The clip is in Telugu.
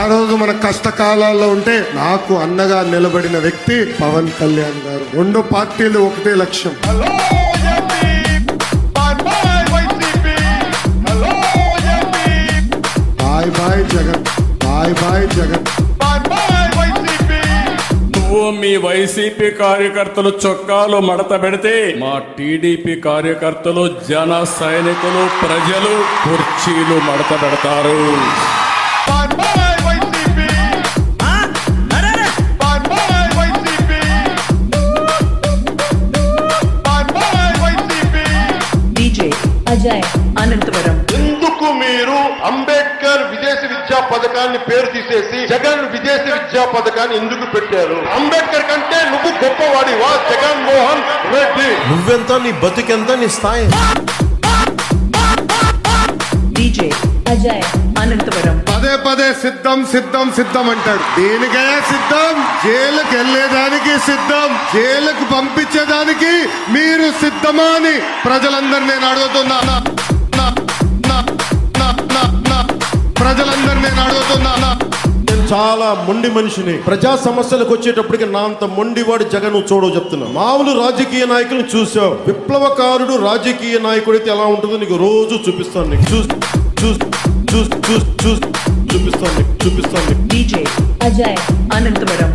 ఆ రోజు మన కష్టకాలాల్లో ఉంటే నాకు అన్నగా నిలబడిన వ్యక్తి పవన్ కళ్యాణ్ గారు. రెండు పార్టీలు ఒకటే లక్ష్యం. Bye bye Jagan bye bye Jagan. నువ్వు మీ వైసీపీ కార్యకర్తలు చొక్కాలు మడత పెడితే మా టీడీపీ కార్యకర్తలు జన సైనికులు ప్రజలు కుర్చీలు మడత పెడతారు. ఎందుకు మీరు అంబేద్కర్ విదేశీ విద్యా పథకాన్ని పేరు తీసేసి జగన్ విదేశీ విద్యా పథకాన్ని ఎందుకు పెట్టారు? అంబేద్కర్ కంటే నువ్వు గొప్పవాడివా? జగన్ మోహన్ రెడ్డి. నువ్వెంత నీ బతుకెంత నీ స్థాయి? Ajay Anantavaram పదే పదే సిద్ధం సిద్ధం సిద్ధం అంటాడు. దేనికే సిద్ధం జైలుకి వెళ్ళేదానికి సిద్ధం జైలుకు పంపించేదానికి మీరు సిద్ధమా అని ప్రజలందరినీ నేను అడుగుతున్నా. నా- నేను అడుగుతున్నా. చాలా మొండి మనిషిని. ప్రజా సమస్యలకు వచ్చేటప్పటికి నా అంత మొండివాడు జగన్ చూడవు చెప్తున్నా. మామూలు రాజకీయ నాయకులను చూసావు. విప్లవకారుడు రాజకీయ నాయకుడైతే ఎలా ఉంటుందో నీకు రోజు చూపిస్తాను నీకు. చూస్ చూస్ చూస్ చూస్ చూస్ చూపిస్తాను నీకు చూపిస్తాను నీకు DJ Ajay Anantavaram